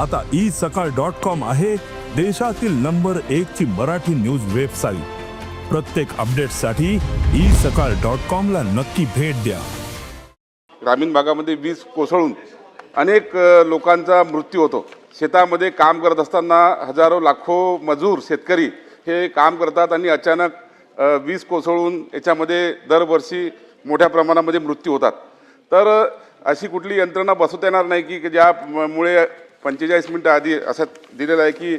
आता ई सकाळ dot com आहे देशातील नंबर एक ची मराठी न्यूज वेबसाईट प्रत्येक अपडेटसाठी ई सकाळ डॉट कॉम ला नक्की भेट द्या. ग्रामीण भागामध्ये वीज कोसळून अनेक लोकांचा मृत्यू होतो. शेतामध्ये काम करत असताना हजारो लाखो मजूर शेतकरी हे काम करतात आणि अचानक वीज कोसळून याच्यामध्ये दरवर्षी मोठ्या प्रमाणामध्ये मृत्यू होतात. तर अशी कुठली यंत्रणा बसवता येणार नाही की की ज्यामुळे पंचेचाळीस मिनटं आधी असं दिलेलं आहे की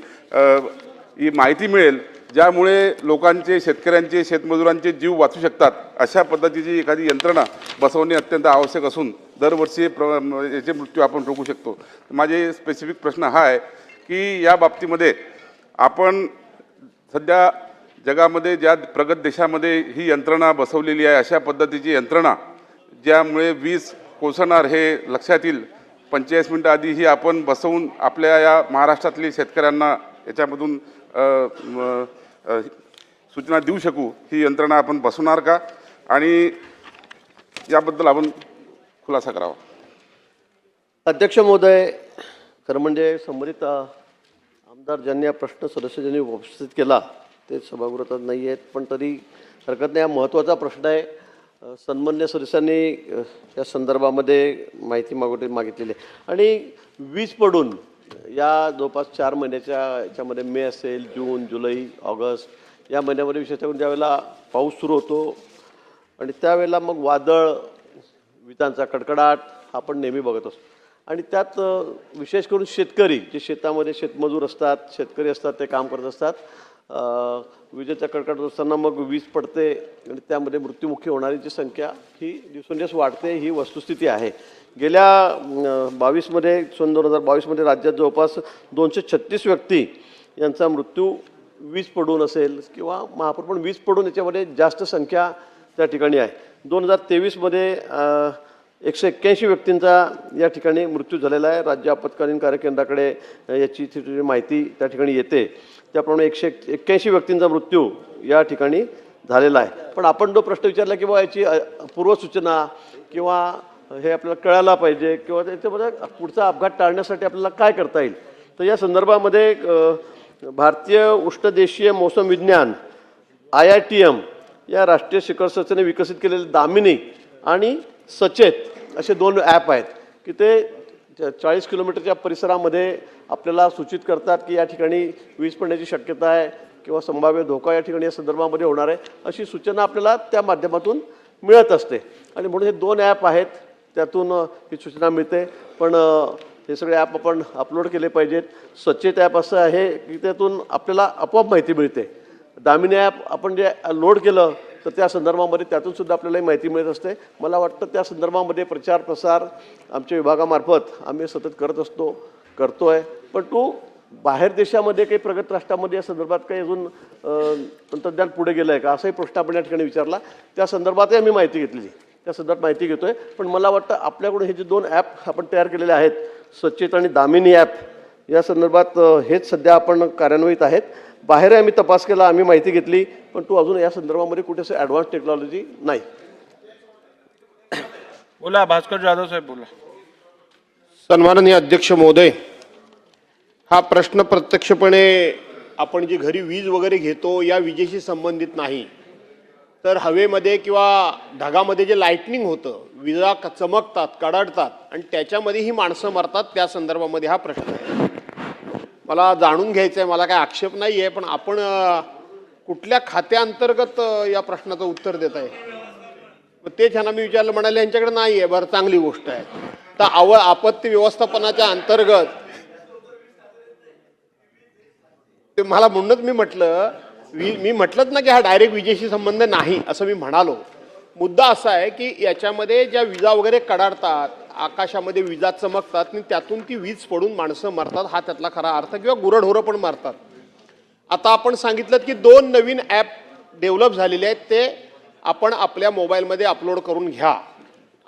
ही माहिती मिळेल ज्यामुळे लोकांचे शेतकऱ्यांचे शेतमजुरांचे जीव वाचू शकतात. अशा पद्धतीची एखादी यंत्रणा बसवणे अत्यंत आवश्यक असून दरवर्षी प्र याचे मृत्यू आपण रोखू शकतो. माझे स्पेसिफिक प्रश्न हा आहे की या बाबतीमध्ये आपण सध्या जगामध्ये ज्या प्रगत देशामध्ये ही यंत्रणा बसवलेली आहे अशा पद्धतीची यंत्रणा ज्यामुळे वीज कोसळणार हे लक्षात येईल. पंचेचाळीस मिनटं आधी ही आपण बसवून आपल्या या महाराष्ट्रातली शेतकऱ्यांना याच्यामधून सूचना देऊ शकू ही यंत्रणा आपण बसवणार का? आणि याबद्दल आपण खुलासा करावा. अध्यक्ष महोदय खरं म्हणजे संबंधित आमदार ज्यांनी हा प्रश्न सदस्य ज्यांनी उपस्थित केला ते सभागृहात नाही आहेत पण तरी हरकत नाही. हा महत्त्वाचा प्रश्न आहे. सन्मान्य सदस्यांनी या संदर्भामध्ये माहिती मागवली मागितलेली आहे. आणि वीज पडून या जवळपास चार महिन्याच्या याच्यामध्ये मे असेल जून जुलै ऑगस्ट या महिन्यामध्ये विशेषतः करून ज्यावेळेला पाऊस सुरू होतो आणि त्यावेळेला मग वादळ विजांचा कडकडाट आपण नेहमी बघत असतो. आणि त्यात विशेष करून शेतकरी जे शेतामध्ये शेतमजूर असतात शेतकरी असतात ते काम करत असतात. विजेचा कडकडाट असताना मग वीज पडते आणि त्यामध्ये मृत्युमुखी होणाऱ्यांची संख्या ही दिवसेंदिवस वाढते ही वस्तुस्थिती आहे. गेल्या बावीसमध्ये सन दोन हजार बावीसमध्ये राज्यात जवळपास दोनशे छत्तीस व्यक्ती यांचा मृत्यू वीज पडून असेल किंवा महापूर पण वीज पडून याच्यामध्ये जास्त संख्या त्या ठिकाणी आहे. दोन हजार तेवीसमध्ये एकशे एक्क्याऐंशी व्यक्तींचा या ठिकाणी मृत्यू झालेला आहे. राज्य आपत्कालीन कार्यकेंद्राकडे याची माहिती त्या ठिकाणी येते. त्याप्रमाणे एकशे एक्क्याऐंशी व्यक्तींचा मृत्यू या ठिकाणी झालेला आहे. पण आपण जो प्रश्न विचारला की बाबा याची पूर्वसूचना किंवा हे आपल्याला कळायला पाहिजे किंवा त्याच्यामध्ये पुढचा अपघात टाळण्यासाठी आपल्याला काय करता येईल? तर या संदर्भामध्ये भारतीय उष्णदेशीय मौसम विज्ञान आय आय टी एम या राष्ट्रीय शिखर संस्थेने विकसित केलेले दामिनी आणि सचेत असे दोन ॲप आहेत की ते चाळीस किलोमीटरच्या परिसरामध्ये आपल्याला सूचित करतात की या ठिकाणी वीज पडण्याची शक्यता आहे किंवा संभाव्य धोका या ठिकाणी या संदर्भामध्ये होणार आहे अशी सूचना आपल्याला त्या माध्यमातून मिळत असते. आणि म्हणून हे दोन ॲप आहेत त्यातून ही सूचना मिळते. पण हे सगळे ॲप आपण अपलोड केले पाहिजेत. सचेत ॲप असं आहे की त्यातून आपल्याला आपोआप माहिती मिळते. दामिनी ॲप आपण जे लोड केलं तर त्या संदर्भामध्ये त्यातून सुद्धा आपल्याला माहिती मिळत असते. मला वाटतं त्या संदर्भामध्ये प्रचार प्रसार आमच्या विभागामार्फत आम्ही सतत करत असतो करतो आहे पण तो बाहेर देशामध्ये काही प्रगत राष्ट्रामध्ये या संदर्भात काही अजून तंत्रज्ञान पुढे गेलं आहे का? असाही प्रश्न आपण या ठिकाणी विचारला. त्या संदर्भातही आम्ही माहिती घेतलेली. त्या संदर्भात माहिती घेतो आहे पण मला वाटतं आपल्याकडून हे जे दोन ॲप आपण तयार केलेले आहेत सचेत आणि दामिनी ॲप या संदर्भात हेच सध्या आपण कार्यान्वित आहेत. बाहेर आम्ही तपास केला आम्ही माहिती घेतली पण तो अजून या संदर्भामध्ये कुठे असं ॲडव्हान्स टेक्नॉलॉजी नाही. बोला भास्कर जाधव साहेब बोला. सन्माननीय अध्यक्ष महोदय हा प्रश्न प्रत्यक्षपणे आपण जी घरी वीज वगैरे घेतो या विजेशी संबंधित नाही. तर हवेमध्ये किंवा ढगामध्ये जे लाईटनिंग होतं विजा चमकतात कडाडतात आणि त्याच्यामध्ये ही माणसं मरतात त्या संदर्भामध्ये हा प्रश्न आहे. मला जाणून घ्यायचं आहे मला काय आक्षेप नाही आहे पण आपण कुठल्या खात्याअंतर्गत या प्रश्नाचं उत्तर देत आहे मग ते त्यांना मी विचारलं म्हणाले यांच्याकडे नाही आहे बरं चांगली गोष्ट आहे. तर आव आपत्ती व्यवस्थापनाच्या अंतर्गत ते मला म्हणूनच मी म्हटलं वि मी म्हटलंच ना की हा डायरेक्ट विजेशी संबंध नाही असं मी म्हणालो. मुद्दा असा आहे की याच्यामध्ये ज्या विजा वगैरे कडाडतात आकाशामध्ये विजा चमकतात आणि त्यातून ती वीज पडून माणसं मरतात. हा त्यातला खरा अर्थ किंवा गुरढोरं पण मारतात. आता आपण सांगितलं की दोन नवीन ॲप डेव्हलप झालेले आहेत. ते आपण आपल्या मोबाईलमध्ये अपलोड करून घ्या.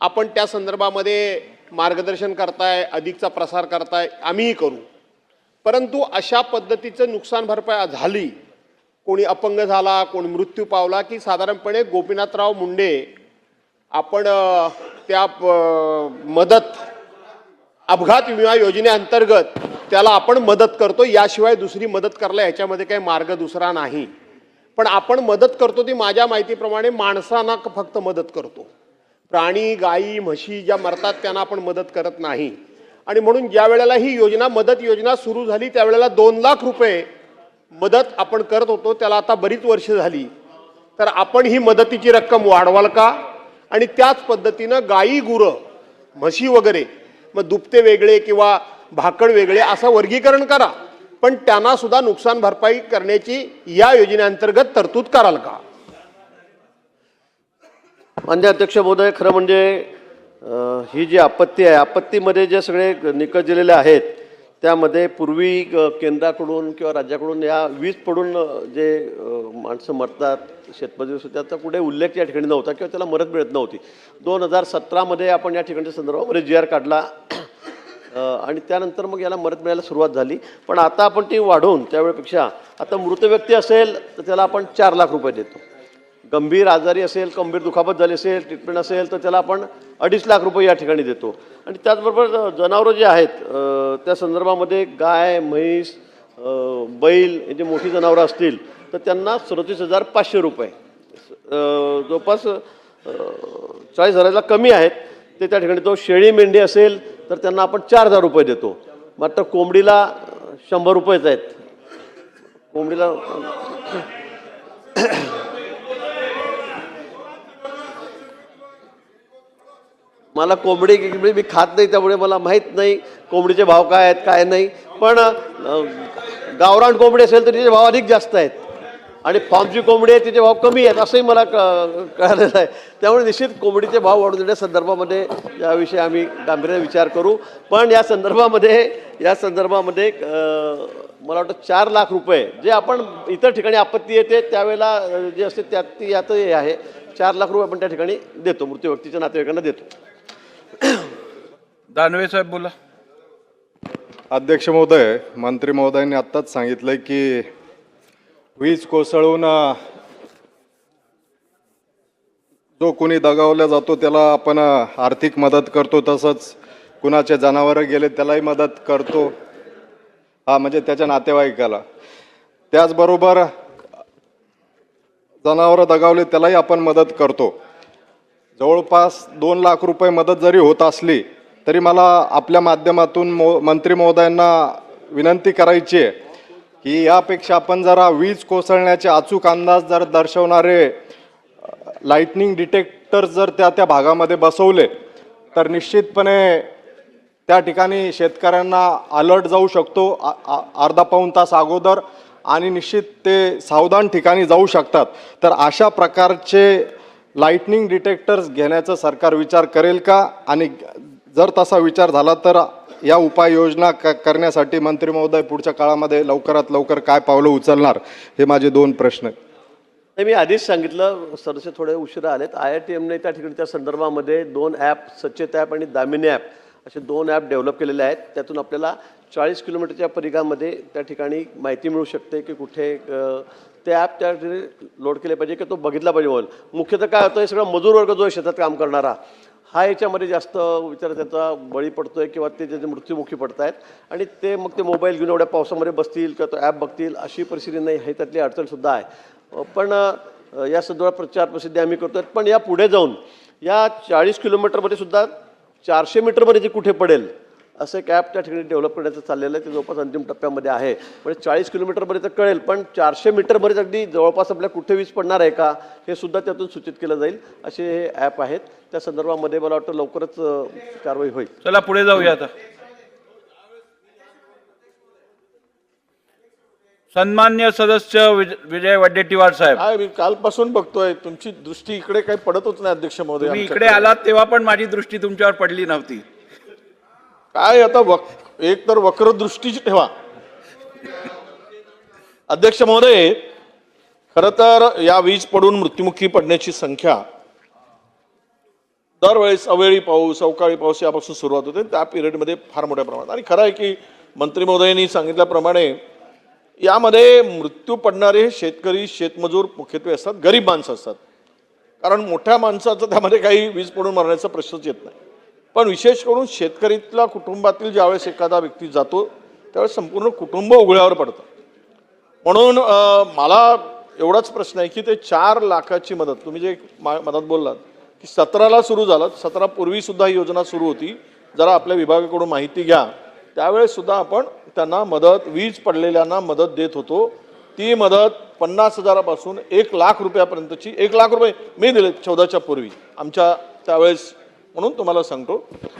आपण त्या संदर्भामध्ये मार्गदर्शन करताय अधिकचा प्रसार करताय आम्हीही करू. परंतु अशा पद्धतीचं नुकसान भरपाई झाली कोणी अपंग झाला कोणी मृत्यू पावला की साधारणपणे गोपीनाथराव मुंडे आपण त्या मदत अपघात विमा योजनेअंतर्गत त्याला आपण मदत करतो. याशिवाय दुसरी मदत करायला ह्याच्यामध्ये काही मार्ग दुसरा नाही. पण आपण मदत करतो ती माझ्या माहितीप्रमाणे माणसांना फक्त मदत करतो. प्राणी गायी म्हशी ज्या मरतात त्यांना आपण मदत करत नाही. आणि म्हणून ज्या वेळेला ही योजना मदत योजना सुरू झाली त्यावेळेला दोन लाख रुपये मदत आपण करत होतो. त्याला आता बरीच वर्ष झाली. तर आपण ही मदतीची रक्कम वाढवाल का? आणि त्याच पद्धतीनं गायी गुरं म्हशी वगैरे मग दुपते वेगळे किंवा भाकड वेगळे असं वर्गीकरण करा. पण त्यांना सुद्धा नुकसान भरपाई करण्याची या योजनेअंतर्गत तरतूद कराल का? मान्य अध्यक्ष महोदय खरं म्हणजे ही जी आपत्ती आहे आपत्तीमध्ये जे सगळे निकष दिलेले आहेत त्यामध्ये पूर्वी केंद्राकडून किंवा राज्याकडून या वीज पडून जे माणसं मरतात शेतमजूर त्याचा कुठे उल्लेख या ठिकाणी नव्हता किंवा त्याला मदत मिळत नव्हती. दोन हजार सतरामध्ये आपण या ठिकाणच्या संदर्भामध्ये जी आर काढला. आणि त्यानंतर मग याला मदत मिळायला सुरुवात झाली. पण आता आपण ती वाढवून त्यावेळेपेक्षा आता मृत व्यक्ती असेल तर त्याला आपण चार लाख रुपये देतो. गंभीर आजारी असेल गंभीर दुखापत झाली असेल ट्रीटमेंट असेल तर त्याला आपण अडीच लाख रुपये या ठिकाणी देतो. आणि त्याचबरोबर जनावरं जे आहेत त्या संदर्भामध्ये गाय म्हैस बैल हे जे मोठी जनावरं असतील तर त्यांना सदतीस हजार पाचशे रुपये. जवळपास चाळीस हजाराला कमी आहेत. ते त्या ठिकाणी तो शेळी मेंढी असेल तर त्यांना आपण चार हजार रुपये देतो. मात्र कोंबडीला शंभर रुपयेच आहेत. कोंबडीला मला कोंबडी गिंबडी मी खात नाही त्यामुळे मला माहीत नाही कोंबडीचे भाव काय आहेत काय नाही. पण गावरान कोंबडी असेल तर तिचे भाव अधिक जास्त आहेत. आणि फॉर्मची कोंबडी आहे तिचे भाव कमी आहेत असंही मला क कळालेलं आहे. त्यामुळे निश्चित कोंबडीचे भाव वाढू देण्या संदर्भामध्ये याविषयी आम्ही गांभीर्याने विचार करू. पण या संदर्भामध्ये या संदर्भामध्ये मला वाटतं चार लाख रुपये जे आपण इतर ठिकाणी आपत्ती येते त्यावेळेला जे असते त्यात ती यात हे आहे. चार लाख रुपये आपण त्या ठिकाणी देतो मृत्यू व्यक्तीच्या नातेवाईकांना देतो. दानवे साहेब बोला. अध्यक्ष महोदय मंत्री महोदयांनी आत्ताच सांगितलंय की वीज कोसळून जो कोणी दगावला जातो त्याला आपण आर्थिक मदत करतो तसंच कुणाचे जनावरं गेले त्यालाही मदत करतो. हा म्हणजे त्याच्या नातेवाईकाला. त्याचबरोबर जनावरं दगावले त्यालाही आपण मदत करतो. जवळपास दोन लाख रुपये मदत जरी होत असली तरी मला आपल्या माध्यमातून मो मंत्री महोदयांना विनंती करायची आहे की यापेक्षा आपण जरा वीज कोसळण्याचे अचूक अंदाज जर दर्शवणारे लाईटनिंग डिटेक्टर जर त्या त्या भागामध्ये बसवले तर निश्चितपणे त्या ठिकाणी शेतकऱ्यांना अलर्ट जाऊ शकतो अर्धा पाऊण तास अगोदर आणि निश्चित ते सावधान ठिकाणी जाऊ शकतात. तर अशा प्रकारचे लाईटनिंग डिटेक्टर्स घेण्याचा सरकार विचार करेल का? आणि जर तसा विचार झाला तर या उपाययोजना क करण्यासाठी मंत्री महोदय पुढच्या काळामध्ये लवकरात लवकर काय पावलं उचलणार? हे माझे दोन प्रश्न नाही मी आधीच सांगितलं सरसे थोडे उशिरा आलेत. आय आय टी एमने त्या ठिकाणी त्या संदर्भामध्ये दोन ॲप सचेत ॲप आणि दामिनी ॲप असे दोन ॲप डेव्हलप केलेले आहेत. त्यातून आपल्याला चाळीस किलोमीटरच्या परिघामध्ये त्या ठिकाणी माहिती मिळू शकते की कुठे ते ॲप त्या ठिकाणी लोड केले पाहिजे की तो बघितला पाहिजे मोबाईल मुख्यतः काय होतं हे सगळा मजूर वर्ग जो आहे शेतात काम करणारा हा याच्यामध्ये जास्त विचार त्याचा बळी पडतो आहे किंवा ते त्याचे मृत्युमुखी पडत आहेत आणि ते मग ते मोबाईल घेऊन एवढ्या पावसामध्ये बसतील किंवा तो ॲप बघतील अशी परिस्थिती नाही हे त्यातली अडचणसुद्धा आहे. पण या संदर्भात प्रचार प्रसिद्धी आम्ही करतो आहेत पण या पुढे जाऊन या चाळीस किलोमीटरमध्ये सुद्धा चारशे मीटरमध्ये जे कुठे पडेल असं एक ॲप त्या ठिकाणी डेव्हलप करण्याचं चाललेलं आहे. ते जवळपास अंतिम टप्प्यामध्ये आहे. म्हणजे चाळीस किलोमीटरमध्ये तर कळेल पण चारशे मीटरमध्येच अगदी जवळपास आपल्या कुठे वीज पडणार आहे का हे सुद्धा त्यातून सूचित केलं जाईल. असे हे ॲप आहेत. त्या संदर्भामध्ये मला वाटतं लवकरच कारवाई होईल. चला पुढे जाऊया आता. सन्मान्य सदस्य विज- विजय वडेट्टीवार साहेब. मी कालपासून बघतोय. तुमची दृष्टी इकडे काही पडतच नाही अध्यक्ष महोदय इकडे. आलात तेव्हा पण माझी दृष्टी तुमच्यावर पडली नव्हती. काय आता वक एक तर वक्र दृष्टीची ठेवा. अध्यक्ष महोदय खर तर या वीज पडून मृत्युमुखी पडण्याची संख्या दरवेळेस अवेळी पाऊस अवकाळी पाऊस यापासून सुरुवात होते. त्या पिरियडमध्ये फार मोठ्या प्रमाणात. आणि खरं आहे की मंत्री महोदयांनी सांगितल्याप्रमाणे यामध्ये मृत्यू पडणारे शेतकरी शेतमजूर मुख्यत्वे असतात गरीब माणसं असतात. कारण मोठ्या माणसाचं त्यामध्ये काही वीज पडून मरण्याचा प्रश्नच येत नाही. पण विशेष करून शेतकरीतल्या कुटुंबातील ज्यावेळेस एखादा व्यक्ती जातो त्यावेळेस संपूर्ण कुटुंब उघड्यावर पडतं. म्हणून मला एवढाच प्रश्न आहे की ते चार लाखाची मदत तुम्ही जे मा- मदत बोललात की सतराला सुरू झालं सतरापूर्वीसुद्धा ही योजना सुरू होती. जरा आपल्या विभागाकडून माहिती घ्या. त्यावेळेससुद्धा आपण त्यांना मदत वीज पडलेल्यांना मदत देत होतो. ती मदत पन्नास हजारापासून एक लाख रुपयापर्यंतची एक लाख रुपये मी दिले चौदाच्या पूर्वी. आमच्या त्यावेळेस म्हणून तुम्हाला सांगतो.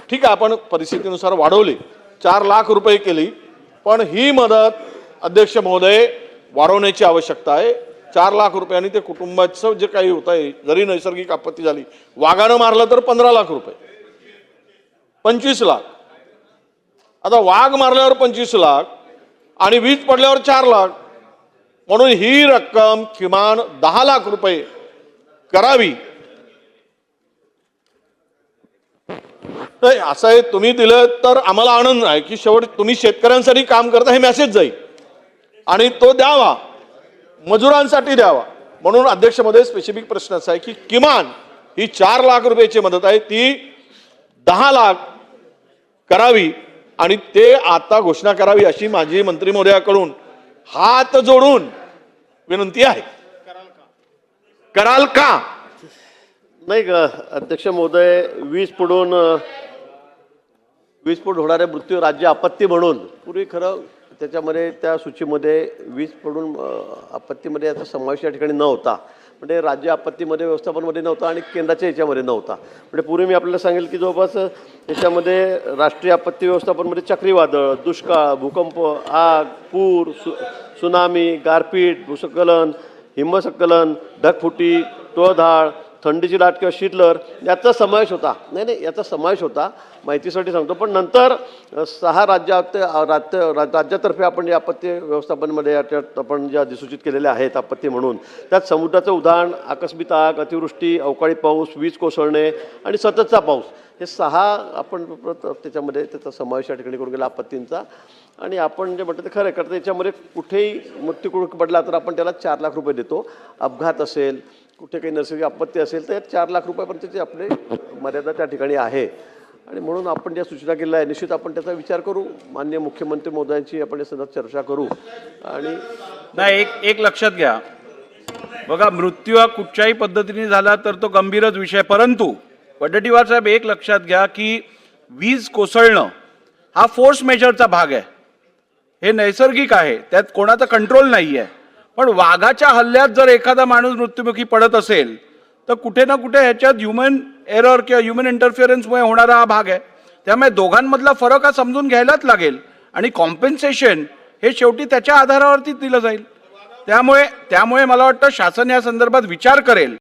ठीक आहे आपण परिस्थितीनुसार वाढवली. चार लाख रुपये केली. पण ही मदत अध्यक्ष महोदय वाढवण्याची आवश्यकता आहे. चार लाख रुपयांनी ते कुटुंबाचं जे काही होत आहे जरी नैसर्गिक आपत्ती झाली वाघानं मारलं तर पंधरा लाख रुपये. पंचवीस लाख. आता वाघ मारल्यावर पंचवीस लाख आणि वीज पडल्यावर चार लाख. म्हणून ही रक्कम किमान दहा लाख रुपये करावी. नाही असं आहे तुम्ही दिलं तर आम्हाला आनंद आहे की शेवट तुम्ही शेतकऱ्यांसाठी काम करता हे मेसेज जाईल. आणि तो द्यावा. मजुरांसाठी द्यावा. म्हणून अध्यक्षमध्ये स्पेसिफिक प्रश्न असा आहे की किमान ही चार लाख रुपयाची मदत आहे ती दहा लाख करावी. आणि ते आता घोषणा करावी अशी माझी मंत्री महोदयाकडून हात जोडून विनंती आहे. कराल का? नाही का अध्यक्ष महोदय वीज पडून अ, होणाऱ्या मृत्यू राज्य आपत्ती म्हणून. पूर्वी खरं त्याच्यामध्ये त्या सूचीमध्ये वीज पडून आपत्तीमध्ये याचा समावेश या ठिकाणी नव्हता. म्हणजे राज्य आपत्तीमध्ये व्यवस्थापनमध्ये नव्हता आणि केंद्राच्या याच्यामध्ये नव्हता. म्हणजे पूर्वी मी आपल्याला सांगेल की जवळपास याच्यामध्ये राष्ट्रीय आपत्ती व्यवस्थापनमध्ये चक्रीवादळ दुष्काळ भूकंप आग पूर सु सुनामी गारपीट भूस्खलन हिमस्खलन ढगफुटी टोळधाळ थंडीची लाट किंवा शीतलहर याचा समावेश होता. नाही नाही याचा समावेश होता. माहितीसाठी सांगतो पण नंतर सहा राज्यात राज्य राज्यातर्फे आपण जे आपत्ती व्यवस्थापनमध्ये आपण ज्या अधिसूचित केलेल्या आहेत आपत्ती म्हणून त्यात समुद्राचं उदाहरण आकस्मिक आग अतिवृष्टी अवकाळी पाऊस वीज कोसळणे आणि सततचा पाऊस हे सहा आपण त्याच्यामध्ये त्याचा समावेश या ठिकाणी करून गेला आपत्तींचा. आणि आपण जे म्हणतो ते खरं आहे कारण त्याच्यामध्ये कुठेही मृत्यू पडला तर आपण त्याला चार लाख रुपये देतो. अपघात असेल कुठे काही नैसर्गिक आपत्ती असेल तर चार लाख रुपयापर्यंतचे आपली मर्यादा त्या ठिकाणी आहे. आणि म्हणून आपण ज्या सूचना केल्या आहे निश्चित आपण त्याचा विचार करू. मान्य मुख्यमंत्री मोदयांची आपण या संदर्भात चर्चा करू. आणि नाही एक एक लक्षात घ्या. बघा मृत्यू हा कुठच्याही पद्धतीने झाला तर तो गंभीरच विषय परंतु वडट्टीवार साहेब एक लक्षात घ्या की वीज कोसळणं हा फोर्स मेजरचा भाग आहे. हे नैसर्गिक आहे. त्यात कोणाचा कंट्रोल नाही आहे पण वाघाच्या हल्ल्यात जर एखादा माणूस मृत्युमुखी पडत असेल तर कुठे ना कुठे ह्याच्यात ह्युमन एरर किंवा ह्युमन इंटरफिअरन्समुळे होणारा हा भाग आहे. त्यामुळे दोघांमधला फरक हा समजून घ्यायलाच लागेल आणि कॉम्पेन्सेशन हे शेवटी त्याच्या आधारावरती दिलं जाईल. त्यामुळे त्यामुळे मला वाटतं शासन या संदर्भात विचार करेल.